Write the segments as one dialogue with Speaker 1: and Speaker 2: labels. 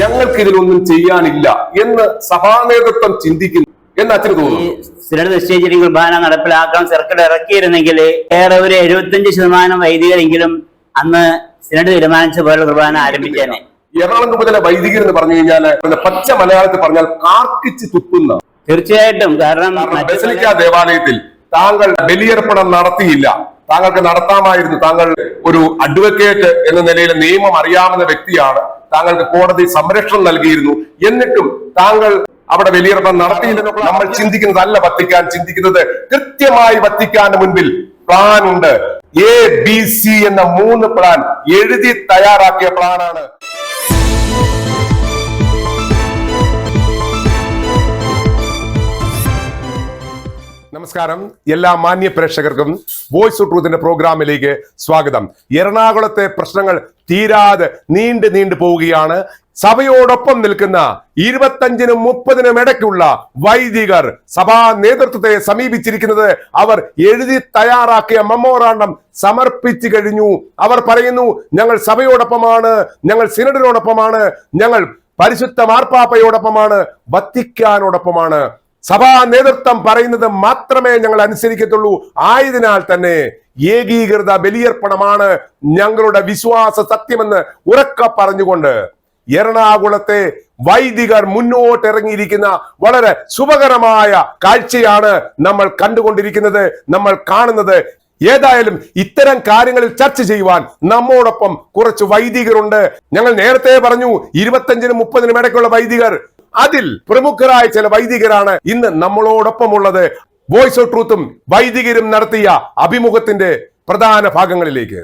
Speaker 1: ഞങ്ങൾക്ക് ഇതിലൊന്നും ചെയ്യാനില്ല എന്ന് സഭാ നേതൃത്വം ചിന്തിക്കുന്നു എന്ന് അച്ഛന്
Speaker 2: ഈ
Speaker 1: തോന്നുന്നു
Speaker 2: സിനഡ് നിശ്ചയിച്ചിട്ട് കുർബാന നടപ്പിലാക്കാൻ സർക്കാർ ഇറക്കിയിരുന്നെങ്കിൽ ഏറെ ഒരു എഴുപത്തിയഞ്ച് ശതമാനം വൈദികരെങ്കിലും അന്ന് സിനഡ് തീരുമാനിച്ച പോലെ കുർബാന ആരംഭിച്ചേനെ.
Speaker 1: എറണാകുളം മുതലെ വൈദികർ എന്ന് പറഞ്ഞു കഴിഞ്ഞാൽ പച്ച മലയാളത്തിൽ പറഞ്ഞാൽ കാർക്കിച്ച് തുപ്പുന്ന.
Speaker 2: തീർച്ചയായിട്ടും കാരണം
Speaker 1: കാരണം ബസലിക്ക ദേവാലയത്തിൽ താങ്കൾ ബലിയർപ്പണം നടത്തിയില്ല. താങ്കൾക്ക് നടത്താമായിരുന്നു. താങ്കൾ ഒരു അഡ്വക്കേറ്റ് എന്ന നിലയിൽ നിയമം അറിയാവുന്ന വ്യക്തിയാണ്. താങ്കൾക്ക് കോടതി സംരക്ഷണം നൽകിയിരുന്നു. എന്നിട്ടും താങ്കൾ അവിടെ ബലിയർപ്പണം നടത്തിയില്ലെന്നൊക്കെ നമ്മൾ ചിന്തിക്കുന്നതല്ല വത്തിക്കാൻ ചിന്തിക്കുന്നത്. കൃത്യമായി വത്തിക്കാന്റെ മുൻപിൽ പ്ലാൻ ഉണ്ട് എ ബി സി എന്ന മൂന്ന് പ്ലാൻ എഴുതി തയ്യാറാക്കിയ പ്ലാനാണ്. നമസ്കാരം. എല്ലാ മാന്യ പ്രേക്ഷകർക്കും വോയിസ് ഓഫ് ട്രൂത്തിന്റെ പ്രോഗ്രാമിലേക്ക് സ്വാഗതം. എറണാകുളത്തെ പ്രശ്നങ്ങൾ തീരാതെ നീണ്ടു നീണ്ടു പോവുകയാണ്. സഭയോടൊപ്പം നിൽക്കുന്ന ഇരുപത്തഞ്ചിനും മുപ്പതിനും ഇടയ്ക്കുള്ള വൈദികർ സഭാ നേതൃത്വത്തെ സമീപിച്ചിരിക്കുന്നത് അവർ എഴുതി തയ്യാറാക്കിയ മെമ്മോറാണ്ടം സമർപ്പിച്ചു കഴിഞ്ഞു. അവർ പറയുന്നു ഞങ്ങൾ സഭയോടൊപ്പമാണ് ഞങ്ങൾ സിനഡിനോടൊപ്പമാണ് ഞങ്ങൾ പരിശുദ്ധ മാർപ്പാപ്പയോടൊപ്പമാണ് വത്തിക്കാനോടൊപ്പമാണ്. സഭാ നേതൃത്വം പറയുന്നത് മാത്രമേ ഞങ്ങൾ അനുസരിക്കത്തുള്ളൂ. ആയതിനാൽ തന്നെ ഏകീകൃത ബലിയർപ്പണമാണ് ഞങ്ങളുടെ വിശ്വാസ സത്യമെന്ന് ഉറക്ക പറഞ്ഞുകൊണ്ട് എറണാകുളത്തെ വൈദികർ മുന്നോട്ടിറങ്ങിയിരിക്കുന്ന വളരെ ശുഭകരമായ കാഴ്ചയാണ് നമ്മൾ കണ്ടുകൊണ്ടിരിക്കുന്നത് നമ്മൾ കാണുന്നത്. ഏതായാലും ഇത്തരം കാര്യങ്ങളിൽ ചർച്ച ചെയ്യുവാൻ നമ്മോടൊപ്പം കുറച്ച് വൈദികരുണ്ട്. ഞങ്ങൾ നേരത്തെ പറഞ്ഞു ഇരുപത്തഞ്ചിനും മുപ്പതിനും ഇടയ്ക്കുള്ള വൈദികർ അതിൽ പ്രമുഖരായ ചില വൈദികരാണ് ഇന്ന് നമ്മളോടൊപ്പം ഉള്ളത് വോയിസ് ഓഫ് ട്രൂത്തും വൈദികരും നടത്തിയ അഭിമുഖത്തിന്റെ പ്രധാന ഭാഗങ്ങളിലേക്ക്.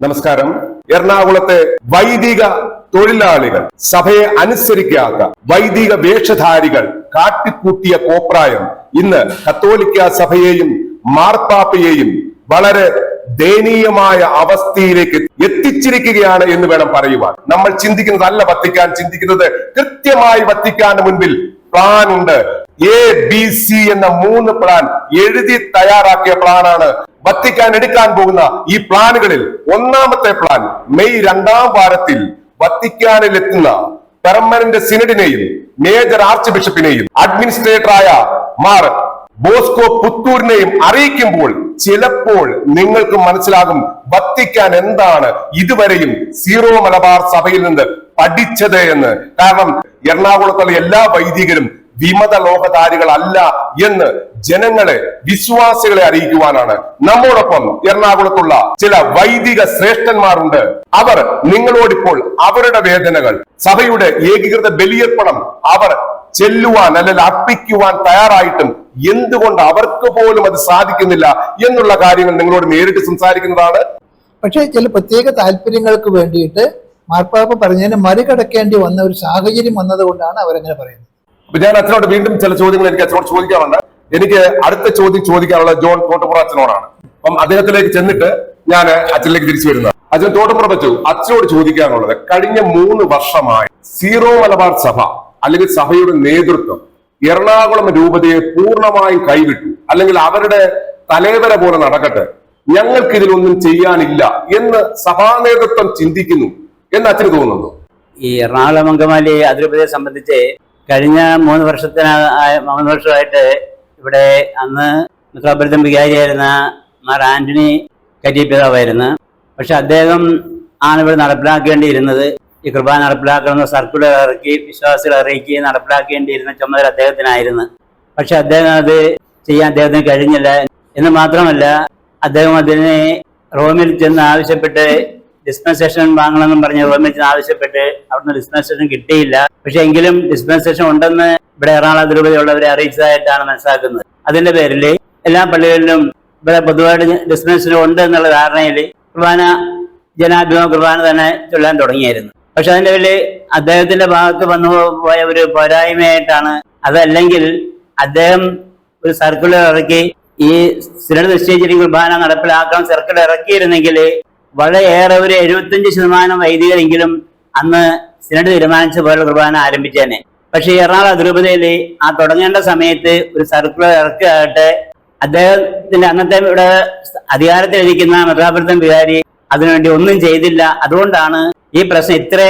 Speaker 1: നമസ്കാരം. എറണാകുളത്തെ വൈദിക തൊഴിലാളികൾ സഭയെ അനുസരിക്കാത്ത വൈദിക വേഷധാരികൾ കാട്ടിക്കൂട്ടിയ കോപ്രായം ഇന്ന് കത്തോലിക്ക സഭയെയും മാർപ്പാപ്പയെയും വളരെ ദയനീയമായ അവസ്ഥയിലേക്ക് എത്തിച്ചിരിക്കുകയാണ് എന്ന് വേണം പറയുവാൻ. നമ്മൾ ചിന്തിക്കുന്നതല്ല വത്തിക്കാൻ ചിന്തിക്കുന്നത് കൃത്യമായി വത്തിക്കാന്റെ മുൻപിൽ പ്ലാൻ ഉണ്ട്. എ ബി സി എന്ന മൂന്ന് പ്ലാൻ എഴുതി തയ്യാറാക്കിയ പ്ലാനാണ് വത്തിക്കാൻ എടുക്കാൻ പോകുന്ന ഈ പ്ലാനുകളിൽ ഒന്നാമത്തെ പ്ലാൻ മെയ് രണ്ടാം വാരത്തിൽ വത്തിക്കാനിൽ എത്തുന്ന പെർമനന്റ് സിനഡിനെയും മേജർ ആർച്ച് ബിഷപ്പിനെയും അഡ്മിനിസ്ട്രേറ്ററായ മാർ ബോസ്കോ പുത്തൂരിനെയും അറിയിക്കുമ്പോൾ ചിലപ്പോൾ നിങ്ങൾക്ക് മനസ്സിലാകും വത്തിക്കാൻ എന്താണ് ഇതുവരെയും സീറോ മലബാർ സഭയിൽ നിന്ന് പഠിച്ചത് എന്ന്. കാരണം എറണാകുളത്തുള്ള എല്ലാ വൈദികരും വിമത ലോകധാരികളല്ല എന്ന് ജനങ്ങളെ വിശ്വാസികളെ അറിയിക്കുവാനാണ്. നമ്മോടൊപ്പം എറണാകുളത്തുള്ള ചില വൈദിക ശ്രേഷ്ഠന്മാരുണ്ട്. അവർ നിങ്ങളോടിപ്പോൾ അവരുടെ വേദനകൾ സഭയുടെ ഏകീകൃത ബലിയർപ്പണം അവർ ചെല്ലുവാൻ അല്ലെങ്കിൽ അർപ്പിക്കുവാൻ തയ്യാറായിട്ടും എന്തുകൊണ്ട് അവർക്ക് പോലും അത് സാധിക്കുന്നില്ല എന്നുള്ള കാര്യങ്ങൾ നിങ്ങളോട് നേരിട്ട് സംസാരിക്കുന്നതാണ്?
Speaker 3: പക്ഷേ ചില പ്രത്യേക താല്പര്യങ്ങൾക്ക് വേണ്ടിയിട്ട് മാർപ്പാപ്പ പറഞ്ഞതിനെ മറികടക്കേണ്ടി വന്ന ഒരു സാഹചര്യം വന്നതുകൊണ്ടാണ് അവരങ്ങനെ പറയുന്നത്.
Speaker 1: അപ്പൊ ഞാൻ അച്ഛനോട് വീണ്ടും ചില ചോദ്യങ്ങൾ എനിക്ക് അച്ഛനോട് ചോദിക്കാറുണ്ട്. എനിക്ക് അടുത്ത ചോദ്യം ചോദിക്കാനുള്ളത് ജോൺ തോട്ടപ്പുറ അച്ഛനോടാണ്. അപ്പം അദ്ദേഹത്തിലേക്ക് ചെന്നിട്ട് ഞാൻ അച്ഛനിലേക്ക് തിരിച്ചു വരുന്നത് അച്ഛൻ തോട്ടപ്പുറ പറ്റു അച്ഛനോട് ചോദിക്കാനുള്ളത് കഴിഞ്ഞ മൂന്ന് വർഷമായി സീറോ മലബാർ സഭ അല്ലെങ്കിൽ സഭയുടെ നേതൃത്വം എറണാകുളം രൂപതയെ പൂർണമായും കൈവിട്ടു. അല്ലെങ്കിൽ അവരുടെ തലേവര പോലെ നടക്കട്ടെ. ഞങ്ങൾക്ക് ഇതിലൊന്നും ചെയ്യാനില്ല എന്ന് സഭാ നേതൃത്വം ചിന്തിക്കുന്നു എന്ന് അച്ഛന് തോന്നുന്നു.
Speaker 2: ഈ എറണാകുളം അങ്കമാലി അതിരൂപതയെ സംബന്ധിച്ച് കഴിഞ്ഞ മൂന്ന് വർഷത്തിന് മൂന്ന് വർഷമായിട്ട് ഇവിടെ അന്ന് മിത്രാപുരത്തം വികാരിയായിരുന്ന മാർ ആന്റണി കരിയപ്പിതാവായിരുന്നു പക്ഷെ അദ്ദേഹം ആണ് ഇവിടെ നടപ്പിലാക്കേണ്ടിയിരുന്നത്. ഈ കൃപ നടപ്പിലാക്കണമെന്ന് സർക്കുലർ ഇറക്കി വിശ്വാസികൾ അറിയിക്കുകയും നടപ്പിലാക്കേണ്ടിയിരുന്ന ചുമതല അദ്ദേഹത്തിനായിരുന്നു. പക്ഷെ അദ്ദേഹം അത് ചെയ്യാൻ അദ്ദേഹത്തിന് കഴിഞ്ഞില്ല. എന്ന് മാത്രമല്ല അദ്ദേഹം അതിനെ റോമിൽ ചെന്ന് ആവശ്യപ്പെട്ട് ഡിസ്പെൻസേഷൻ വാങ്ങണമെന്നും പറഞ്ഞ് റോമിൽ ചെന്ന് ആവശ്യപ്പെട്ട് അവിടുന്ന് ഡിസ്പെൻസേഷൻ കിട്ടിയില്ല. പക്ഷെ എങ്കിലും ഡിസ്പെൻസേഷൻ ഉണ്ടെന്ന് ഇവിടെ എറണാകുളം തിരുപതിയുള്ളവരെ അറിയിച്ചതായിട്ടാണ് മനസ്സിലാക്കുന്നത്. അതിന്റെ പേരിൽ എല്ലാ പള്ളികളിലും ഇവിടെ പൊതുവായിട്ട് ഡിസ്പെൻസേഷൻ ഉണ്ട് എന്നുള്ള ധാരണയിൽ കുർബാന ജനാഭിമുഖ കുർബാന തന്നെ ചൊല്ലാൻ തുടങ്ങിയായിരുന്നു. പക്ഷെ അതിന്റെ പേരിൽ അദ്ദേഹത്തിന്റെ ഭാഗത്ത് വന്നു പോയ ഒരു പോരായ്മയായിട്ടാണ്. അതല്ലെങ്കിൽ അദ്ദേഹം ഒരു സർക്കുലർ ഇറക്കി ഈ സിനഡ് നിശ്ചയിച്ചിരിക്കുന്ന കുർബാന നടപ്പിലാക്കാൻ സർക്കുലർ ഇറക്കിയിരുന്നെങ്കിൽ വളരെയേറെ ഒരു എഴുപത്തിയഞ്ച് ശതമാനം വൈദികരെങ്കിലും അന്ന് സിനഡ് തീരുമാനിച്ച പോലെ കുർബാന ആരംഭിച്ചേനെ. പക്ഷേ എറണാകുളം തിരുപതിയിൽ ആ തുടങ്ങേണ്ട സമയത്ത് ഒരു സർക്കുലർ ഇറക്കുകയാകട്ടെ അദ്ദേഹത്തിന്റെ അന്നത്തെ ഇവിടെ അധികാരത്തിലിരിക്കുന്ന മെത്രാപുരത്തൻ വികാരി അതിനുവേണ്ടി ഒന്നും ചെയ്തില്ല. അതുകൊണ്ടാണ് ഈ പ്രശ്നം ഇത്ര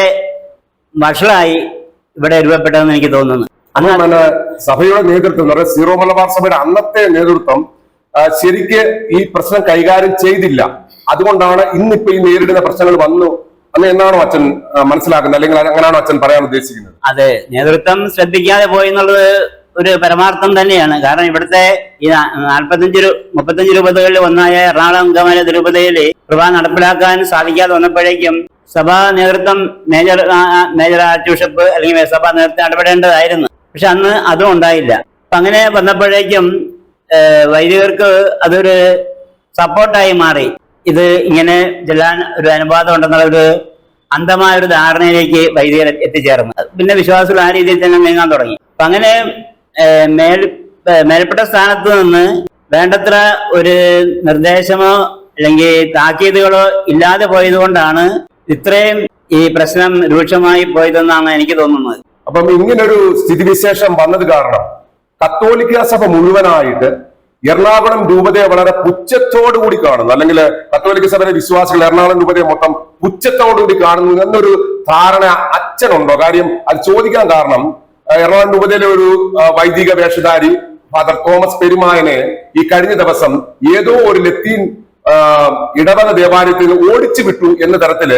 Speaker 2: വഷളായി ഇവിടെ രൂപപ്പെട്ടതെന്ന് എനിക്ക് തോന്നുന്നു.
Speaker 1: അന്ന് തന്നെ സഭയുടെ നേതൃത്വം സീറോ മലബാർ സഭയുടെ അന്നത്തെ നേതൃത്വം ശരിക്ക് ഈ പ്രശ്നം കൈകാര്യം ചെയ്തില്ല. അതുകൊണ്ടാണ് ഇന്നിപ്പോ ഈ നേരിടുന്ന പ്രശ്നങ്ങൾ വന്നു അന്ന് എന്നാണോ അച്ഛൻ മനസ്സിലാക്കുന്നത്? അല്ലെങ്കിൽ അങ്ങനെയാണോ അച്ഛൻ പറയാൻ ഉദ്ദേശിക്കുന്നത്?
Speaker 2: അതെ നേതൃത്വം ശ്രദ്ധിക്കാതെ പോയി എന്നുള്ളത് ഒരു പരമാർത്ഥം തന്നെയാണ്. കാരണം ഇവിടുത്തെ ഈ നാൽപ്പത്തഞ്ച് മുപ്പത്തഞ്ച് രൂപതകളിൽ ഒന്നായ എറണാകുളം ഗമന തിരുപതിയിൽ കൃപ നടപ്പിലാക്കാൻ സാധിക്കാതെ വന്നപ്പോഴേക്കും സഭാ നേതൃത്വം മേജർ മേജർ ആർച്ച് ബിഷപ്പ് അല്ലെങ്കിൽ സഭാ നേതൃത്വം ഇടപെടേണ്ടതായിരുന്നു. പക്ഷെ അന്ന് അതും ഉണ്ടായില്ല. അപ്പൊ അങ്ങനെ വന്നപ്പോഴേക്കും വൈദികർക്ക് അതൊരു സപ്പോർട്ടായി മാറി. ഇത് ഇങ്ങനെ ചെല്ലാൻ ഒരു അനുവാദം ഉണ്ടെന്നുള്ള ഒരു അന്ധമായ ഒരു ധാരണയിലേക്ക് വൈദികർ എത്തിച്ചേർന്നു. പിന്നെ വിശ്വാസികൾ ആ രീതിയിൽ തന്നെ നീങ്ങാൻ തുടങ്ങി. അപ്പൊ അങ്ങനെ മേൽ മേൽപ്പെട്ട സ്ഥാനത്ത് നിന്ന് വേണ്ടത്ര ഒരു നിർദ്ദേശമോ അല്ലെങ്കിൽ താക്കീതുകളോ ഇല്ലാതെ പോയത് കൊണ്ടാണ് ഇത്രയും ഈ പ്രശ്നം രൂക്ഷമായി പോയതെന്നാണ് എനിക്ക് തോന്നുന്നത്.
Speaker 1: അപ്പം ഇങ്ങനൊരു സ്ഥിതിവിശേഷം വന്നത് കാരണം കത്തോലിക്ക സഭ മുഴുവനായിട്ട് എറണാകുളം രൂപതയെ വളരെ പുച്ഛത്തോടുകൂടി കാണുന്നു. അല്ലെങ്കിൽ കത്തോലിക്ക സഭയിലെ വിശ്വാസികൾ എറണാകുളം രൂപതയെ മൊത്തം പുച്ഛത്തോടുകൂടി കാണുന്നു എന്നൊരു ധാരണ അച്ഛനുണ്ടോ? കാര്യം അത് ചോദിക്കാൻ കാരണം എറണാകുളം രൂപതയിലെ ഒരു വൈദിക വേഷധാരി ഫാദർ തോമസ് പെരുമായനെ ഈ കഴിഞ്ഞ ദിവസം ഏതോ ഒരു ലത്തീൻ ഇടവക ദേവാലയത്തിൽ ഓടിച്ചു വിട്ടു എന്ന തരത്തിൽ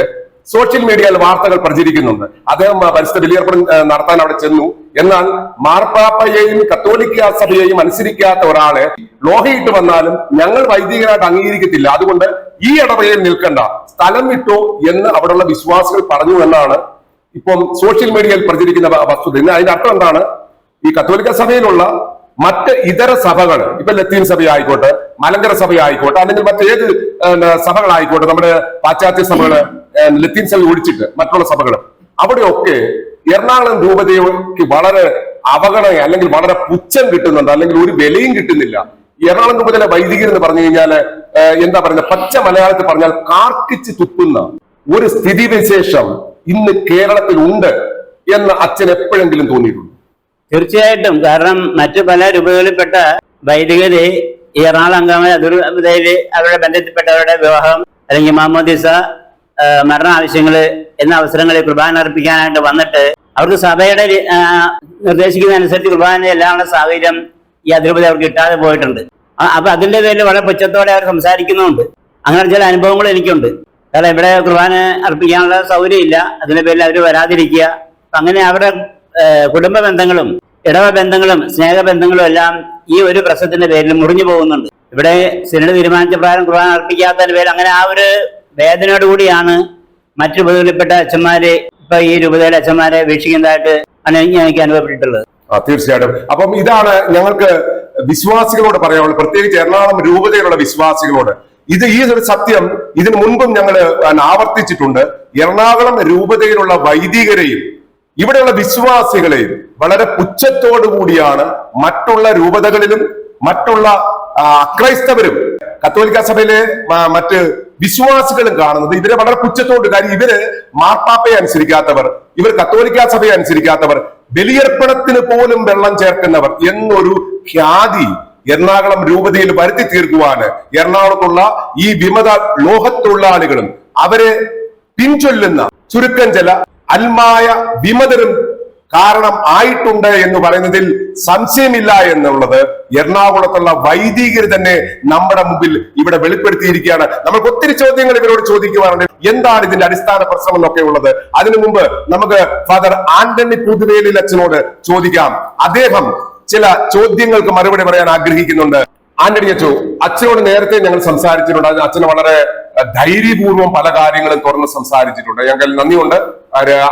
Speaker 1: സോഷ്യൽ മീഡിയയിൽ വാർത്തകൾ പ്രചരിക്കുന്നുണ്ട്. അദ്ദേഹം പരിശുദ്ധ ബലിയർപ്പണം നടത്താൻ അവിടെ ചെന്നു. എന്നാൽ മാർപ്പാപ്പയെയും കത്തോലിക്ക സഭയെയും അനുസരിക്കാത്ത ഒരാളെ ലോഹയിട്ട് വന്നാലും ഞങ്ങൾ വൈദികരായിട്ട് അംഗീകരിക്കത്തില്ല. അതുകൊണ്ട് ഈ ഇടവകയിൽ നിൽക്കണ്ട. സ്ഥലം വിട്ടോ എന്ന് അവിടെയുള്ള വിശ്വാസികൾ പറഞ്ഞു എന്നാണ് ഇപ്പം സോഷ്യൽ മീഡിയയിൽ പ്രചരിക്കുന്ന വസ്തുത. ഇന്ന് അതിന്റെ അർത്ഥം എന്താണ്? ഈ കത്തോലിക്ക സഭയിലുള്ള മറ്റ് ഇതര സഭകൾ ഇപ്പൊ ലത്തീൻ സഭ ആയിക്കോട്ടെ മലങ്കര സഭ ആയിക്കോട്ടെ അല്ലെങ്കിൽ മറ്റേത് സഭകളായിക്കോട്ടെ നമ്മുടെ പാശ്ചാത്യ സഭകൾ ഏഹ്, ലത്തീൻ സഭ ഒഴിച്ചിട്ട് മറ്റുള്ള സഭകൾ അവിടെയൊക്കെ എറണാകുളം രൂപതയ്ക്ക് വളരെ അവഗണ അല്ലെങ്കിൽ വളരെ പുച്ഛം കിട്ടുന്നുണ്ട് അല്ലെങ്കിൽ ഒരു വിലയും കിട്ടുന്നില്ല. എറണാകുളം രൂപതയിലെ വൈദികർ എന്ന് പറഞ്ഞു കഴിഞ്ഞാൽ എന്താ പറയുന്നത്? പച്ച മലയാളത്തിൽ പറഞ്ഞാൽ കാർക്കിച്ച് തുപ്പുന്ന ഒരു സ്ഥിതിവിശേഷം ഇന്ന് കേരളത്തിൽ ഉണ്ട് എന്ന് അച്ഛൻ എപ്പോഴെങ്കിലും തോന്നിയിട്ടുണ്ട്?
Speaker 2: തീർച്ചയായിട്ടും. കാരണം മറ്റു പല രൂപകളിൽപ്പെട്ട വൈദികര് ഈ എറണാകുളം അംഗമായ അവരുടെ ബന്ധത്തിൽപ്പെട്ടവരുടെ വിവാഹം അല്ലെങ്കിൽ മാമോദിസ മരണ ആവശ്യങ്ങൾ എന്ന അവസരങ്ങളിൽ കുർബാന അർപ്പിക്കാനായിട്ട് വന്നിട്ട് അവർക്ക് സഭയുടെ നിർദ്ദേശിക്കുന്ന അനുസരിച്ച് കുർബാന എല്ലാമുള്ള സാഹചര്യം ഈ അതിരൂപത അവർക്ക് കിട്ടാതെ പോയിട്ടുണ്ട്. അപ്പൊ അതിന്റെ പേരിൽ വളരെ പുച്ഛത്തോടെ അവർ സംസാരിക്കുന്നുണ്ട് അങ്ങനെ ചില അനുഭവങ്ങൾ എനിക്കുണ്ട്. കാരണം ഇവിടെ കുർബാന അർപ്പിക്കാനുള്ള സൗകര്യം ഇല്ല അതിന്റെ പേരിൽ അവർ വരാതിരിക്കുക. അങ്ങനെ അവരുടെ കുടുംബ ബന്ധങ്ങളും ഇടവ ബന്ധങ്ങളും സ്നേഹബന്ധങ്ങളും എല്ലാം ഈ ഒരു പ്രശ്നത്തിന്റെ പേരിൽ മുറിഞ്ഞു പോകുന്നുണ്ട്. ഇവിടെ സിനിമ തീരുമാനിച്ച പ്രകാരം കുർബാന അർപ്പിക്കാത്തതിന്റെ പേരിൽ അങ്ങനെ ആ ഒരു വേദനയോടുകൂടിയാണ് മറ്റു രൂപതകളിൽപ്പെട്ട അച്ഛന്മാര് ഇപ്പൊ ഈ രൂപതയിലെ അച്ഛന്മാരെ വീക്ഷിക്കുന്നതായിട്ട് എനിക്ക് അനുഭവപ്പെട്ടിട്ടുള്ളത്.
Speaker 1: തീർച്ചയായിട്ടും. അപ്പം ഇതാണ് ഞങ്ങൾക്ക് വിശ്വാസികളോട് പറയാനുള്ളത്. പ്രത്യേകിച്ച് എറണാകുളം രൂപതയിലുള്ള വിശ്വാസികളോട്. ഇത് ഈ ഒരു സത്യം ഇതിനു മുൻപും ഞങ്ങൾ ആവർത്തിച്ചിട്ടുണ്ട്. എറണാകുളം രൂപതയിലുള്ള വൈദികരെയും ഇവിടെയുള്ള വിശ്വാസികളെയും വളരെ പുച്ഛത്തോടു കൂടിയാണ് മറ്റുള്ള രൂപതകളിലും മറ്റുള്ള അക്രൈസ്തവരും കത്തോലിക്ക സഭയിലെ മറ്റ് വിശ്വാസികളും കാണുന്നത് ഇവരെ വളരെ പുച്ഛത്തോട്. കാര്യം ഇവർ മാർപ്പാപ്പയെ അനുസരിക്കാത്തവർ ഇവർ കത്തോലിക്ക സഭയെ അനുസരിക്കാത്തവർ ബലിയർപ്പണത്തിന് പോലും വെള്ളം ചേർക്കുന്നവർ എന്നൊരു ഖ്യാതി എറണാകുളം രൂപതയിൽ വരുത്തി തീർക്കുവാന് എറണാകുളത്തുള്ള ഈ വിമത ലോഹത്തൊഴിലാളികളും അവരെ പിൻചൊല്ലുന്ന ചുരുക്കം ചില അൽമായ വിമതരും കാരണം ആയിട്ടുണ്ട് എന്ന് പറയുന്നതിൽ സംശയമില്ല എന്നുള്ളത് എറണാകുളത്തുള്ള വൈദികർ തന്നെ നമ്മുടെ മുമ്പിൽ ഇവിടെ വെളിപ്പെടുത്തിയിരിക്കുകയാണ്. നമുക്ക് ഒത്തിരി ചോദ്യങ്ങൾ ഇവരോട് ചോദിക്കുവാനുണ്ട്. എന്താണ് ഇതിന്റെ അടിസ്ഥാന പ്രശ്നം എന്നൊക്കെ ഉള്ളത്. അതിനു മുമ്പ് നമുക്ക് ഫാദർ ആന്റണി പുതുവേലിൽ അച്ഛനോട് ചോദിക്കാം. അദ്ദേഹം ചില ചോദ്യങ്ങൾക്ക് മറുപടി പറയാൻ ആഗ്രഹിക്കുന്നുണ്ട്. ആന്റണി അച്ചു അച്ഛനോട് നേരത്തെ ഞങ്ങൾ സംസാരിച്ചിട്ടുണ്ട്. അച്ഛന് വളരെ ധൈര്യപൂർവം പല കാര്യങ്ങളും തുറന്ന് സംസാരിച്ചിട്ടുണ്ട്. ഞങ്ങൾ നന്ദിയുണ്ട്.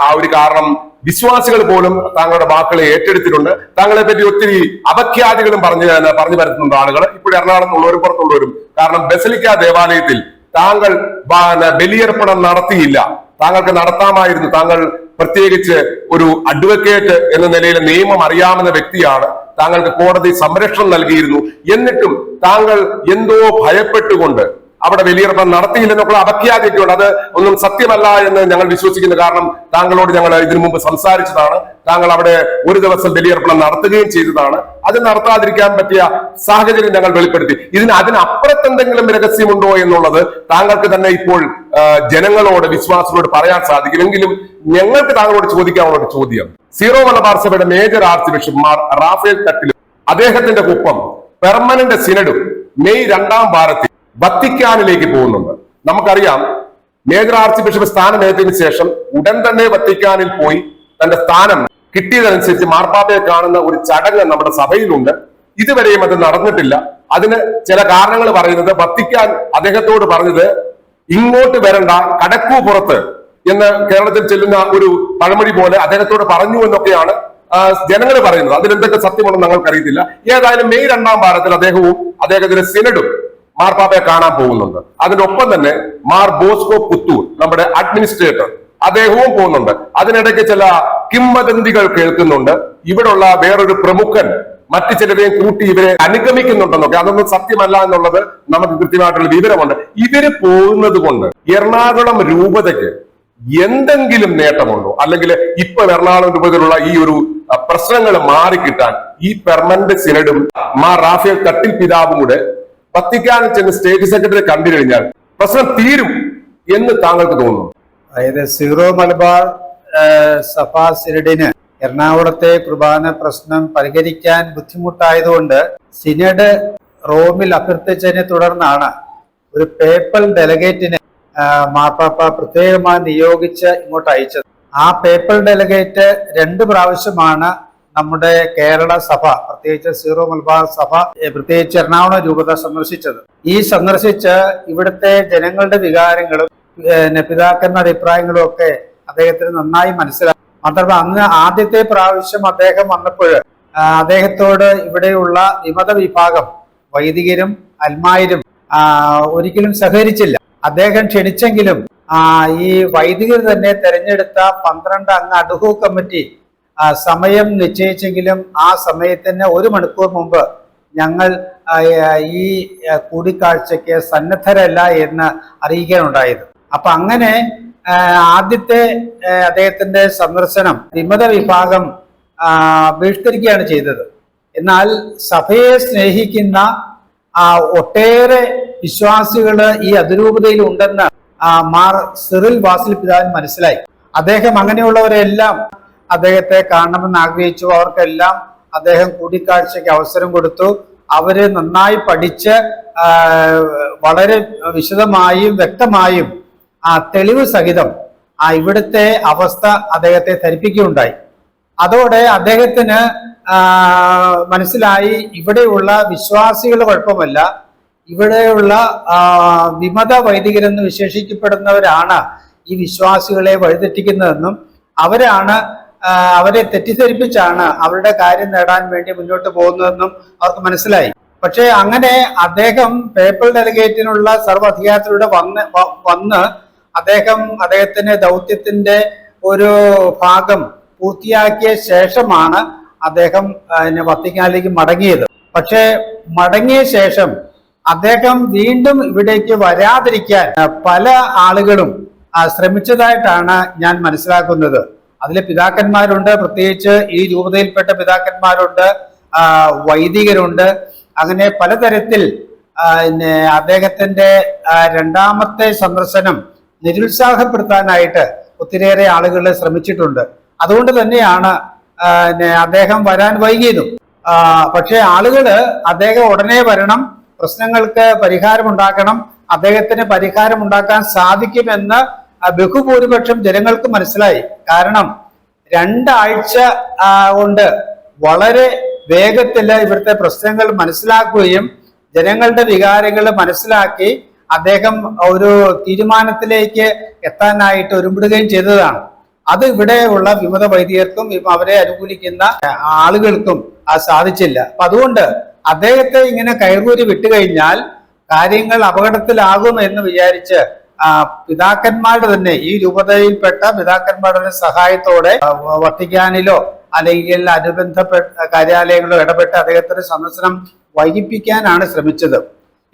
Speaker 1: ആ ഒരു കാരണം വിശ്വാസികൾ പോലും താങ്കളുടെ വാക്കുകളെ ഏറ്റെടുത്തിട്ടുണ്ട്. താങ്കളെ പറ്റി ഒത്തിരി അപഖ്യാതികളും പറഞ്ഞു പറഞ്ഞു വരുത്തുന്നുണ്ട് ആളുകൾ ഇപ്പോൾ ഉള്ളവരും പുറത്തുള്ളവരും. കാരണം ബസലിക്ക ദേവാലയത്തിൽ താങ്കൾ ബലിയർപ്പണം നടത്തിയില്ല. താങ്കൾക്ക് നടത്താമായിരുന്നു. താങ്കൾ പ്രത്യേകിച്ച് ഒരു അഡ്വക്കേറ്റ് എന്ന നിലയിൽ നിയമം അറിയാവുന്ന വ്യക്തിയാണ്. താങ്കൾക്ക് കോടതി സംരക്ഷണം നൽകിയിരുന്നു. എന്നിട്ടും താങ്കൾ എന്തോ ഭയപ്പെട്ടുകൊണ്ട് അവിടെ വെളിയിറപ്പം നടത്തിയില്ലെന്നൊക്കെ അപഖ്യാതിയൊക്കെ ഉണ്ട് അത് ഒന്നും സത്യമല്ല എന്ന് ഞങ്ങൾ വിശ്വസിക്കുന്നു. കാരണം താങ്കളോട് ഞങ്ങൾ ഇതിനു മുമ്പ് സംസാരിച്ചതാണ്. താങ്കൾ അവിടെ ഒരു ദിവസം ബലിയർപ്പണം നടത്തുകയും ചെയ്തതാണ്. അത് നടത്താതിരിക്കാൻ പറ്റിയ സാഹചര്യം ഞങ്ങൾ വെളിപ്പെടുത്തി. ഇതിന് അതിനപ്പുറത്തെന്തെങ്കിലും രഹസ്യമുണ്ടോ എന്നുള്ളത് താങ്കൾക്ക് തന്നെ ഇപ്പോൾ ജനങ്ങളോട് വിശ്വാസികളോട് പറയാൻ സാധിക്കുമെങ്കിലും ഞങ്ങൾക്ക് താങ്കളോട് ചോദിക്കാനുള്ള ചോദ്യം. സീറോ മലബാർ സഭയുടെ മേജർ ആർച്ച് ബിഷപ്പ്മാർ റാഫേൽ തട്ടിലും അദ്ദേഹത്തിന്റെ കുപ്പം പെർമനന്റ് സിനഡും മെയ് രണ്ടാം വാരത്തിൽ വത്തിക്കാനിലേക്ക് പോകുന്നുണ്ട്. നമുക്കറിയാം മേജർ ആർച്ച് ബിഷപ്പ് സ്ഥാനമേറ്റതിനു ശേഷം ഉടൻ തന്നെ വത്തിക്കാനിൽ പോയി തന്റെ സ്ഥാനം കിട്ടിയതനുസരിച്ച് മാർപ്പാപ്പയെ കാണുന്ന ഒരു ചടങ്ങ് നമ്മുടെ സഭയിലുണ്ട്. ഇതുവരെയും അത് നടന്നിട്ടില്ല. അതിന് ചില കാരണങ്ങൾ പറയുന്നത് വത്തിക്കാൻ അദ്ദേഹത്തോട് പറഞ്ഞത് ഇങ്ങോട്ട് വരണ്ട കടക്കൂ പുറത്ത് എന്ന് കേരളത്തിൽ ചെല്ലുന്ന ഒരു പഴമൊഴി പോലെ അദ്ദേഹത്തോട് പറഞ്ഞു എന്നൊക്കെയാണ് ജനങ്ങൾ പറയുന്നത്. അതിലെന്തൊക്കെ സത്യമാണെന്ന് ഞങ്ങൾക്കറിയത്തില്ല. ഏതായാലും മെയ് രണ്ടാം വാരത്തിൽ അദ്ദേഹവും അദ്ദേഹത്തിന്റെ സിനഡും മാർപ്പാപ്പയെ കാണാൻ പോകുന്നുണ്ട്. അതിനൊപ്പം തന്നെ മാർ ബോസ്കോ പുത്തൂർ നമ്മുടെ അഡ്മിനിസ്ട്രേറ്റർ അദ്ദേഹവും പോകുന്നുണ്ട്. അതിനിടയ്ക്ക് ചില കിംവദന്തികൾ കേൾക്കുന്നുണ്ട്. ഇവിടുള്ള വേറൊരു പ്രമുഖൻ മറ്റു ചിലരെയും കൂട്ടി ഇവരെ അനുഗമിക്കുന്നുണ്ടെന്നൊക്കെ അതൊന്നും സത്യമല്ല എന്നുള്ളത് നമുക്ക് കൃത്യമായിട്ടുള്ള വിവരമുണ്ട്. ഇവർ പോകുന്നത് കൊണ്ട് എറണാകുളം രൂപതയ്ക്ക് എന്തെങ്കിലും നേട്ടമുണ്ടോ? അല്ലെങ്കിൽ ഇപ്പൊ എറണാകുളം രൂപതയിലുള്ള ഈ ഒരു പ്രശ്നങ്ങൾ മാറിക്കിട്ടാൻ ഈ പെർമനന്റ് സിനഡും മാ റാഫേൽ തട്ടിൽ പിതാവും കൂടെ വത്തിക്കാനിൽ ചെന്ന് സ്റ്റേറ്റ് സെക്രട്ടറി കണ്ടു കഴിഞ്ഞാൽ പ്രശ്നം തീരും എന്ന് താങ്കൾക്ക് തോന്നുന്നു.
Speaker 4: അതായത് സീറോ മലബാർ സഫാ സിനഡിന് എറണാകുളത്തെ കുർബാന പ്രശ്നം പരിഹരിക്കാൻ ബുദ്ധിമുട്ടായതുകൊണ്ട് സിനഡ് റോമിൽ അഭ്യർത്ഥിച്ചതിനെ തുടർന്നാണ് ഒരു പേപ്പൽ ഡെലഗേറ്റിനെ മാർപ്പാപ്പ പ്രത്യേകമായി നിയോഗിച്ച് ഇങ്ങോട്ട് അയച്ചത്. ആ പേപ്പൽ ഡെലഗേറ്റ് രണ്ട് പ്രാവശ്യമാണ് നമ്മുടെ കേരള സഭ പ്രത്യേകിച്ച് സീറോ മലബാർ സഭ പ്രത്യേകിച്ച് എറണാകുളം രൂപത സന്ദർശിച്ചത്. ഈ സന്ദർശിച്ച് ഇവിടുത്തെ ജനങ്ങളുടെ വികാരങ്ങളും പിന്നെ അഭിപ്രായങ്ങളും ഒക്കെ അദ്ദേഹത്തിന് നന്നായി മനസ്സിലാക്കി മാത്രമല്ല അന്ന് ആദ്യത്തെ പ്രാവശ്യം അദ്ദേഹം വന്നപ്പോൾ അദ്ദേഹത്തോട് ഇവിടെയുള്ള വിമത വിഭാഗം വൈദികരും അൽമായരും ഒരിക്കലും സഹകരിച്ചില്ല. അദ്ദേഹം ക്ഷണിച്ചെങ്കിലും ഈ വൈദികർ തന്നെ തെരഞ്ഞെടുത്ത പന്ത്രണ്ട് അംഗ അഡ്ഹോ കമ്മിറ്റി സമയം നിശ്ചയിച്ചെങ്കിലും ആ സമയത്തിന് ഒരു മണിക്കൂർ മുമ്പ് ഞങ്ങൾ ഈ കൂടിക്കാഴ്ചക്ക് സന്നദ്ധരല്ല എന്ന് അറിയിക്കാനുണ്ടായത്. അപ്പൊ അങ്ങനെ ആദ്യത്തെ അദ്ദേഹത്തിന്റെ സന്ദർശനം വിമത വിഭാഗം ബഹിഷ്കരിക്കുകയാണ് ചെയ്തത്. എന്നാൽ സഭയെ സ്നേഹിക്കുന്ന ഒട്ടേറെ വിശ്വാസികൾ ഈ അതിരൂപതയിൽ ഉണ്ടെന്ന് മാർ സിറിൽ വാസിൽ പിതാവിന് മനസ്സിലായി. അദ്ദേഹം അങ്ങനെയുള്ളവരെല്ലാം അദ്ദേഹത്തെ കാണണമെന്ന് ആഗ്രഹിച്ചു. അവർക്കെല്ലാം അദ്ദേഹം കൂടിക്കാഴ്ചയ്ക്ക് അവസരം കൊടുത്തു. അവർ നന്നായി പഠിച്ച് വളരെ വിശദമായും വ്യക്തമായും ആ തെളിവ് സഹിതം ആ ഇവിടുത്തെ അവസ്ഥ അദ്ദേഹത്തെ ധരിപ്പിക്കുകയുണ്ടായി. അതോടെ അദ്ദേഹത്തിന് മനസ്സിലായി ഇവിടെയുള്ള വിശ്വാസികൾ കുഴപ്പമല്ല. ഇവിടെയുള്ള വിമത വൈദികരെന്ന് വിശേഷിക്കപ്പെടുന്നവരാണ് ഈ വിശ്വാസികളെ വഴിതെറ്റിക്കുന്നതെന്നും അവരാണ് അവരെ തെറ്റിദ്ധരിപ്പിച്ചാണ് അവരുടെ കാര്യം നേടാൻ വേണ്ടി മുന്നോട്ട് പോകുന്നതെന്നും അവർക്ക് മനസ്സിലായി. പക്ഷേ അങ്ങനെ അദ്ദേഹം പേപ്പർ ഡെലിഗേറ്റിനുള്ള സർവ അധികാരത്തിലൂടെ വന്ന് വന്ന് അദ്ദേഹം അദ്ദേഹത്തിന്റെ ദൗത്യത്തിന്റെ ഒരു ഭാഗം പൂർത്തിയാക്കിയ ശേഷമാണ് അദ്ദേഹം വത്തിക്കാനിലേക്ക് മടങ്ങിയത്. പക്ഷേ മടങ്ങിയ ശേഷം അദ്ദേഹം വീണ്ടും ഇവിടേക്ക് വരാതിരിക്കാൻ പല ആളുകളും ശ്രമിച്ചതായിട്ടാണ് ഞാൻ മനസ്സിലാക്കുന്നത്. അതിൽ പിതാക്കന്മാരുണ്ട് പ്രത്യേകിച്ച് ഈ രൂപതയിൽപ്പെട്ട പിതാക്കന്മാരുണ്ട് വൈദികരുണ്ട്. അങ്ങനെ പലതരത്തിൽ പിന്നെ അദ്ദേഹത്തിന്റെ രണ്ടാമത്തെ സന്ദർശനം നിരുത്സാഹപ്പെടുത്താനായിട്ട് ഒത്തിരിയേറെ ആളുകൾ ശ്രമിച്ചിട്ടുണ്ട്. അതുകൊണ്ട് തന്നെയാണ് അദ്ദേഹം വരാൻ വൈകിയതും. പക്ഷേ ആളുകൾ അദ്ദേഹം ഉടനെ വരണം പ്രശ്നങ്ങൾക്ക് പരിഹാരമുണ്ടാക്കണം അദ്ദേഹത്തിന് പരിഹാരമുണ്ടാക്കാൻ സാധിക്കുമെന്ന് ബഹുഭൂരിപക്ഷം ജനങ്ങൾക്ക് മനസ്സിലായി. കാരണം രണ്ടാഴ്ച കൊണ്ട് വളരെ വേഗത്തിൽ ഇവിടുത്തെ പ്രശ്നങ്ങൾ മനസ്സിലാക്കുകയും ജനങ്ങളുടെ വികാരങ്ങൾ മനസ്സിലാക്കി അദ്ദേഹം ഒരു തീരുമാനത്തിലേക്ക് എത്താനായിട്ട് ഒരുമ്പിടുകയും ചെയ്തതാണ്. അത് ഇവിടെയുള്ള വിമത വൈദികർക്കും അവരെ അനുകൂലിക്കുന്ന ആളുകൾക്കും അത് സാധിച്ചില്ല. അപ്പൊ അതുകൊണ്ട് അദ്ദേഹത്തെ ഇങ്ങനെ കയറൂരി വിട്ടുകഴിഞ്ഞാൽ കാര്യങ്ങൾ അപകടത്തിലാകും എന്ന് വിചാരിച്ച് പിതാക്കന്മാരുടെ തന്നെ ഈ രൂപതയിൽപ്പെട്ട പിതാക്കന്മാരുടെ സഹായത്തോടെ വത്തിക്കാനിലോ അല്ലെങ്കിൽ അനുബന്ധപ്പെട്ട കാര്യാലയങ്ങളോ ഇടപെട്ട് അദ്ദേഹത്തിന്റെ സന്ദർശനം വൈകിപ്പിക്കാനാണ് ശ്രമിച്ചത്.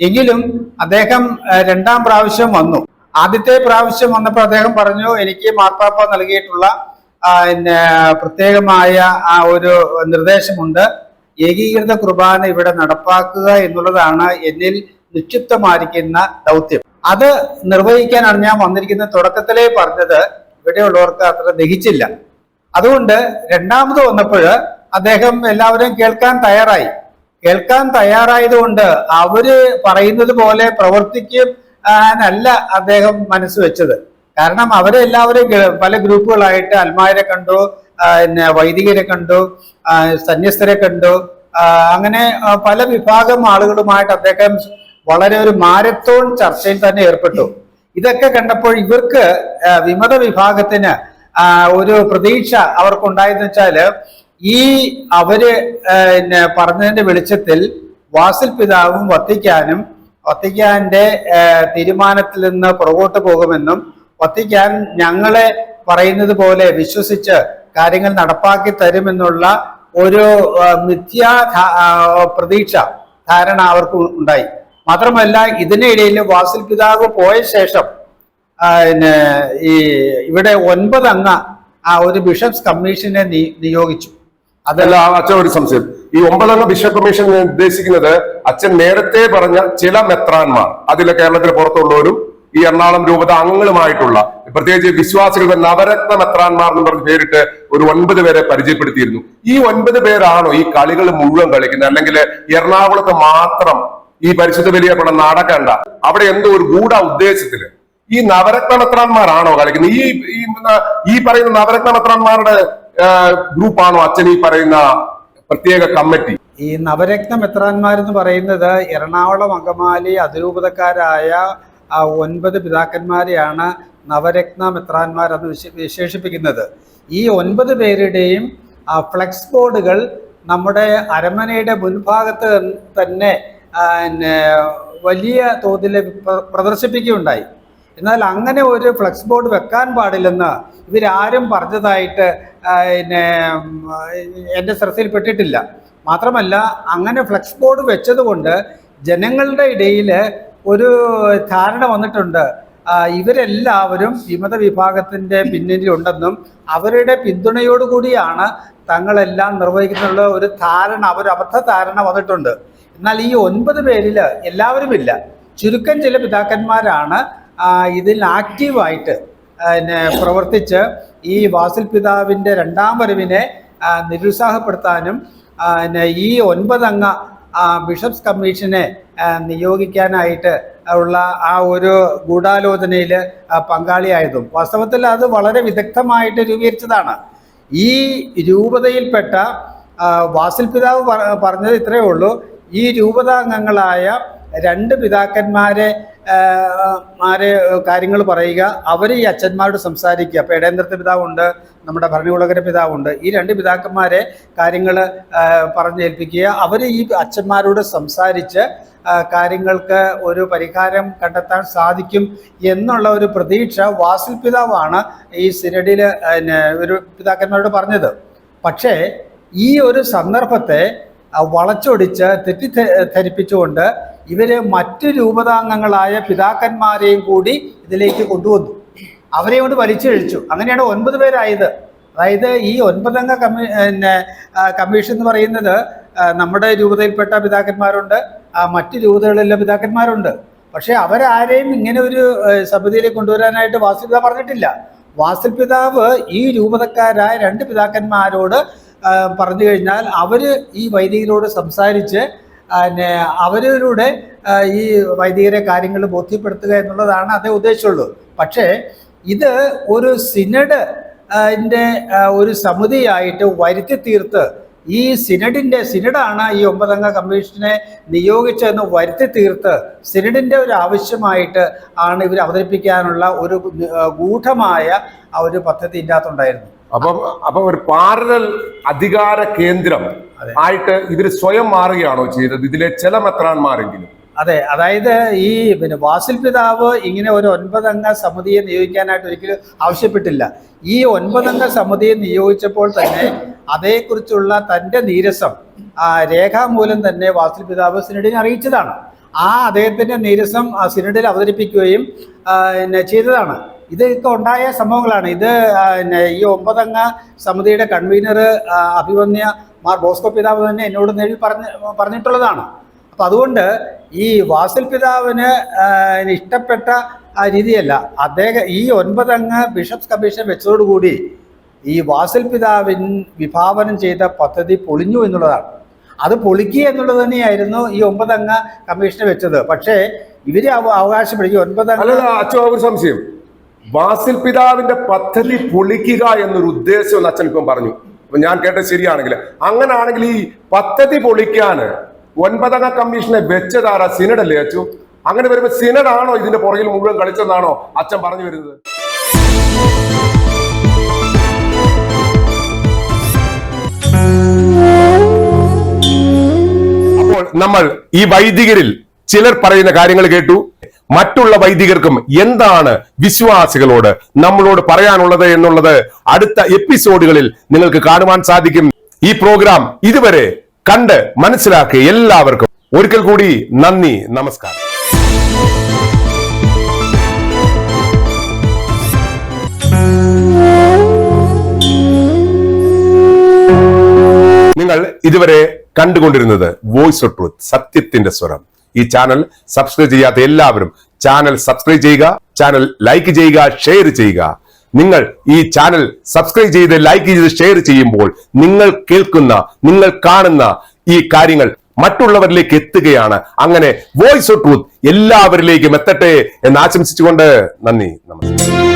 Speaker 4: എങ്കിലും അദ്ദേഹം രണ്ടാം പ്രാവശ്യം വന്നു. ആദ്യത്തെ പ്രാവശ്യം വന്നപ്പോൾ അദ്ദേഹം പറഞ്ഞു എനിക്ക് മാർപ്പാപ്പ നൽകിയിട്ടുള്ള പിന്നെ പ്രത്യേകമായ ആ ഒരു നിർദ്ദേശമുണ്ട്. ഏകീകൃത കുർബാന ഇവിടെ നടപ്പാക്കുക എന്നുള്ളതാണ് എന്നിൽ നിക്ഷിപ്തമായിരിക്കുന്ന ദൗത്യം. അത് നിർവഹിക്കാനാണ് ഞാൻ വന്നിരിക്കുന്നത്. തുടക്കത്തിലേ പറഞ്ഞത് ഇവിടെയുള്ളവർക്ക് അത്ര ദഹിച്ചില്ല. അതുകൊണ്ട് രണ്ടാമത് വന്നപ്പോൾ അദ്ദേഹം എല്ലാവരും കേൾക്കാൻ തയ്യാറായി. കേൾക്കാൻ തയ്യാറായതുകൊണ്ട് അവർ പറയുന്നത് പോലെ പ്രവർത്തിക്കും അല്ല അദ്ദേഹം മനസ്സ് വെച്ചത്. കാരണം അവരെ എല്ലാവരും പല ഗ്രൂപ്പുകളായിട്ട് അൽമാരെ കണ്ടു പിന്നെ വൈദികരെ കണ്ടു സന്യസ്തരെ കണ്ടു അങ്ങനെ പല വിഭാഗം ആളുകളുമായിട്ട് അദ്ദേഹം വളരെ ഒരു മാരത്തോൺ ചർച്ചയിൽ തന്നെ ഏർപ്പെട്ടു. ഇതൊക്കെ കണ്ടപ്പോൾ ഇവർക്ക് വിമത വിഭാഗത്തിന് ഒരു പ്രതീക്ഷ അവർക്കുണ്ടായെന്ന് വെച്ചാൽ ഈ അവർ പറഞ്ഞതിന്റെ വെളിച്ചത്തിൽ വാസിൽ പിതാവും വത്തിക്കാനും വത്തിക്കാന്റെ തീരുമാനത്തിൽ നിന്ന് പുറകോട്ട് പോകുമെന്നും വത്തിക്കാൻ ഞങ്ങളെ പറയുന്നത് പോലെ വിശ്വസിച്ച് കാര്യങ്ങൾ നടപ്പാക്കി തരുമെന്നുള്ള ഒരു മിഥ്യാ പ്രതീക്ഷ ധാരണ അവർക്ക് ഉണ്ടായി. മാത്രമല്ല ഇതിനിടയിൽ വാസിൽ പിതാവ് പോയ ശേഷം പിന്നെ ഈ ഇവിടെ ഒൻപത് അംഗ ആ ഒരു ബിഷപ്സ് കമ്മീഷനെ നിയോഗിച്ചു.
Speaker 1: അതല്ല അച്ഛൻ ഒരു സംശയം. ഈ ഒമ്പതംഗ ബിഷപ്പ് കമ്മീഷൻ ഉദ്ദേശിക്കുന്നത് അച്ഛൻ നേരത്തെ പറഞ്ഞ ചില മെത്രാന്മാർ അതിലെ കേരളത്തിന് പുറത്തുള്ളവരും ഈ എറണാകുളം രൂപത അംഗങ്ങളുമായിട്ടുള്ള പ്രത്യേകിച്ച് വിശ്വാസികളുടെ നവരത്ന മെത്രാന്മാർ എന്ന് പറഞ്ഞ് പേരിട്ട് ഒരു ഒൻപത് പേരെ പരിചയപ്പെടുത്തിയിരുന്നു. ഈ ഒൻപത് പേരാണോ ഈ കളികൾ മുഴുവൻ കളിക്കുന്നത്? അല്ലെങ്കിൽ എറണാകുളത്ത് മാത്രം ഈ പരിശുദ്ധ ബലിയപ്പെടാൻ നടക്കണ്ട അവിടെ എന്തോ ഒരു ഗൂഢ ഉദ്ദേശത്തിൽ. ഈ നവരത്ന മെത്രാന്മാരാണോ കളിക്കുന്നത്? ഈ ഈ പറയുന്ന നവരത്ന മെത്രാന്മാരുടെ ഗ്രൂപ്പാണോ അച്ഛൻ ഈ പറയുന്ന പ്രത്യേക കമ്മിറ്റി?
Speaker 4: ഈ നവരത്ന മെത്രാന്മാരെന്ന് പറയുന്നത് എറണാകുളം അങ്കമാലി അതിരൂപതക്കാരായ ഒൻപത് പിതാക്കന്മാരെയാണ് നവരത്ന മെത്രാന്മാരെന്ന് വിശേ- വിശേഷിപ്പിക്കുന്നത്. ഈ ഒൻപത് പേരുടെയും ഫ്ലെക്സ് ബോർഡുകൾ നമ്മുടെ അരമനയുടെ മുൻഭാഗത്ത് തന്നെ പിന്നെ വലിയ തോതിൽ പ്ര- പ്രദർശിപ്പിക്കുകയുണ്ടായി. എന്നാൽ അങ്ങനെ ഒരു ഫ്ലെക്സ് ബോർഡ് വെക്കാൻ പാടില്ലെന്ന് ഇവരാരും പറഞ്ഞതായിട്ട് പിന്നെ എന്റെ ശ്രദ്ധയിൽപ്പെട്ടിട്ടില്ല മാത്രമല്ല അങ്ങനെ ഫ്ലെക്സ് ബോർഡ് വെച്ചതുകൊണ്ട് ജനങ്ങളുടെ ഇടയിൽ ഒരു ധാരണ വന്നിട്ടുണ്ട്. ഇവരെല്ലാവരും വിമത വിഭാഗത്തിന്റെ പിന്നിലുണ്ടെന്നും അവരുടെ പിന്തുണയോടുകൂടിയാണ് തങ്ങളെല്ലാം നിർവഹിക്കുന്നുള്ള ഒരു ധാരണ ഒരു അബദ്ധ ധാരണ വന്നിട്ടുണ്ട്. എന്നാൽ ഈ ഒൻപത് പേരിൽ എല്ലാവരുമില്ല. ചുരുക്കം ചില പിതാക്കന്മാരാണ് ഇതിൽ ആക്റ്റീവായിട്ട് പിന്നെ പ്രവർത്തിച്ച് ഈ വാസിൽ പിതാവിന്റെ രണ്ടാം വരവിനെ നിരുത്സാഹപ്പെടുത്താനും പിന്നെ ഈ ഒൻപതംഗ ബിഷപ്സ് കമ്മീഷനെ നിയോഗിക്കാനായിട്ട് ഉള്ള ആ ഒരു ഗൂഢാലോചനയിൽ പങ്കാളിയായതും. വാസ്തവത്തിൽ അത് വളരെ വിദഗ്ധമായിട്ട് രൂപീകരിച്ചതാണ്. ഈ രൂപതയിൽപ്പെട്ട വാസിൽ പിതാവ് പറ- പറഞ്ഞത് ഇത്രയേ ഉള്ളൂ. ഈ രൂപതാംഗങ്ങളായ രണ്ട് പിതാക്കന്മാരെ മാരെ കാര്യങ്ങൾ പറയുക അവർ ഈ അച്ഛന്മാരോട് സംസാരിക്കുക. അപ്പോൾ ഇടേന്ദ്രത്തെ പിതാവുണ്ട് നമ്മുടെ ഭരണകുളകര പിതാവുണ്ട്. ഈ രണ്ട് പിതാക്കന്മാരെ കാര്യങ്ങൾ പറഞ്ഞേൽപ്പിക്കുക. അവർ ഈ അച്ഛന്മാരോട് സംസാരിച്ച് കാര്യങ്ങൾക്ക് ഒരു പരിഹാരം കണ്ടെത്താൻ സാധിക്കും എന്നുള്ള ഒരു പ്രതീക്ഷ വാസിൽ പിതാവാണ് ഈ സിരഡിൽ ഒരു പിതാക്കന്മാരോട് പറഞ്ഞത്. പക്ഷേ ഈ ഒരു സന്ദർഭത്തെ വളച്ചൊടിച്ച് തെറ്റിദ്ധരിപ്പിച്ചുകൊണ്ട് ഇവർ മറ്റ് രൂപതാംഗങ്ങളായ പിതാക്കന്മാരെയും കൂടി ഇതിലേക്ക് കൊണ്ടുവന്നു. അവരെ കൊണ്ട് വലിച്ചിഴച്ചു. അങ്ങനെയാണ് ഒൻപത് പേരായത്. അതായത് ഈ ഒൻപതംഗ കമ്മീ കമ്മീഷൻ എന്ന് പറയുന്നത് നമ്മുടെ രൂപതയിൽപ്പെട്ട പിതാക്കന്മാരുണ്ട്. മറ്റു രൂപതകളിലെ പിതാക്കന്മാരുണ്ട്. പക്ഷേ അവരാരെയും ഇങ്ങനെ ഒരു സമിതിയിലേക്ക് കൊണ്ടുവരാനായിട്ട് വാസൽ പിതാവ് പറഞ്ഞിട്ടില്ല. വാസൽ പിതാവ് ഈ രൂപതക്കാരായ രണ്ട് പിതാക്കന്മാരോട് പറഞ്ഞു കഴിഞ്ഞാൽ അവർ ഈ വൈദികരോട് സംസാരിച്ച് പിന്നെ അവരിലൂടെ ഈ വൈദികരെ കാര്യങ്ങൾ ബോധ്യപ്പെടുത്തുക എന്നുള്ളതാണ് അതേ ഉദ്ദേശമുള്ളൂ. പക്ഷേ ഇത് ഒരു സിനഡ് ന്റെ ഒരു സമിതിയായിട്ട് വരുത്തി തീർത്ത് ഈ സിനഡിന്റെ സിനഡാണ് ഈ ഒമ്പതംഗ കമ്മീഷനെ നിയോഗിച്ചതെന്ന് വരുത്തി തീർത്ത് സിനഡിന്റെ ഒരു ആവശ്യമായിട്ട് ആണ് ഇവർ അവതരിപ്പിക്കാനുള്ള ഒരു ഗൂഢമായ ഒരു പദ്ധതി ഇതിന്റെ അകത്തുണ്ടായിരുന്നു
Speaker 1: അപ്പം അപ്പൊ ഒരു പാരലൽ അധികാര കേന്ദ്രം ആയിട്ട് ഇവർ സ്വയം മാറുകയാണോ ചെയ്തത്? ഇതിലെ ചില മെത്രാന്മാരെങ്കിലും.
Speaker 4: അതെ അതായത് ഈ പിന്നെ വാസിൽ പിതാവ് ഇങ്ങനെ ഒരു ഒൻപതംഗ സമിതിയെ നിയോഗിക്കാനായിട്ട് ഒരിക്കലും ആവശ്യപ്പെട്ടില്ല. ഈ ഒൻപതംഗ സമിതിയെ നിയോഗിച്ചപ്പോൾ തന്നെ അതേക്കുറിച്ചുള്ള തന്റെ നീരസം ആ, രേഖാമൂലം തന്നെ വാസിൽ പിതാവ് സിനഡിനെ അറിയിച്ചതാണ്. ആ അദ്ദേഹത്തിന്റെ നിരസം സിനഡിൽ അവതരിപ്പിക്കുകയും പിന്നെ ചെയ്തതാണ്. ഇതൊക്കെ ഉണ്ടായ സംഭവങ്ങളാണ്. ഇത് പിന്നെ ഈ ഒമ്പതംഗ സമിതിയുടെ കൺവീനർ അഭിമന്യ മാർ ബോസ്കോ പിതാവ് തന്നെ എന്നോട് നേരിൽ പറഞ്ഞ് പറഞ്ഞിട്ടുള്ളതാണ്. അപ്പം അതുകൊണ്ട് ഈ വാസൽ പിതാവിന് ഇഷ്ടപ്പെട്ട രീതിയല്ല. അദ്ദേഹം ഈ ഒൻപതംഗ ബിഷപ്സ് കമ്മീഷൻ വെച്ചതോടുകൂടി ഈ വാസൽ പിതാവിൻ വിഭാവനം ചെയ്ത പദ്ധതി പൊളിഞ്ഞു എന്നുള്ളതാണ്. അത് പൊളിക്കുക എന്നുള്ളത് തന്നെയായിരുന്നു ഈ ഒമ്പതംഗ കമ്മീഷനെ വെച്ചത്. പക്ഷേ ഇവർ അവകാശപ്പെടുക ഒൻപതംഗ
Speaker 1: ഒരു സംശയം. വാസിൽ പിതാവിന്റെ പദ്ധതി പൊളിക്കുക എന്നൊരു ഉദ്ദേശം അച്ഛൻ ഇപ്പം പറഞ്ഞു. അപ്പൊ ഞാൻ കേട്ടത് ശരിയാണെങ്കിൽ അങ്ങനാണെങ്കിൽ ഈ പദ്ധതി പൊളിക്കാന് ഒൻപതംഗ കമ്മീഷനെ വെച്ചതാരാ സിനഡല്ലേ അച്ചു? അങ്ങനെ വരുമ്പോ സിനഡാണോ ഇതിന്റെ പുറകിൽ മുഴുവൻ കളിച്ചെന്നാണോ അച്ഛൻ പറഞ്ഞു വരുന്നത്? അപ്പോൾ നമ്മൾ ഈ വൈദികരിൽ ചിലർ പറയുന്ന കാര്യങ്ങൾ കേട്ടു. മറ്റുള്ള വൈദികർക്കും എന്താണ് വിശ്വാസികളോട് നമ്മളോട് പറയാനുള്ളത് എന്നുള്ളത് അടുത്ത എപ്പിസോഡുകളിൽ നിങ്ങൾക്ക് കാണുവാൻ സാധിക്കും. ഈ പ്രോഗ്രാം ഇതുവരെ കണ്ട് മനസ്സിലാക്കിയ എല്ലാവർക്കും ഒരിക്കൽ കൂടി നന്ദി നമസ്കാരം. നിങ്ങൾ ഇതുവരെ കണ്ടുകൊണ്ടിരുന്നത് വോയിസ് ഓഫ് ട്രൂത്ത് സത്യത്തിന്റെ സ്വരം. ഈ ചാനൽ സബ്സ്ക്രൈബ് ചെയ്യാത്ത എല്ലാവരും ചാനൽ സബ്സ്ക്രൈബ് ചെയ്യുക ചാനൽ ലൈക്ക് ചെയ്യുക ഷെയർ ചെയ്യുക. നിങ്ങൾ ഈ ചാനൽ സബ്സ്ക്രൈബ് ചെയ്ത് ലൈക്ക് ചെയ്ത് ഷെയർ ചെയ്യുമ്പോൾ നിങ്ങൾ കേൾക്കുന്ന നിങ്ങൾ കാണുന്ന ഈ കാര്യങ്ങൾ മറ്റുള്ളവരിലേക്ക് എത്തുകയാണ്. അങ്ങനെ വോയിസ് ഓഫ് ട്രൂത്ത് എല്ലാവരിലേക്കും എത്തട്ടെ എന്ന് ആശംസിച്ചുകൊണ്ട് നന്ദി. നമസ്കാരം.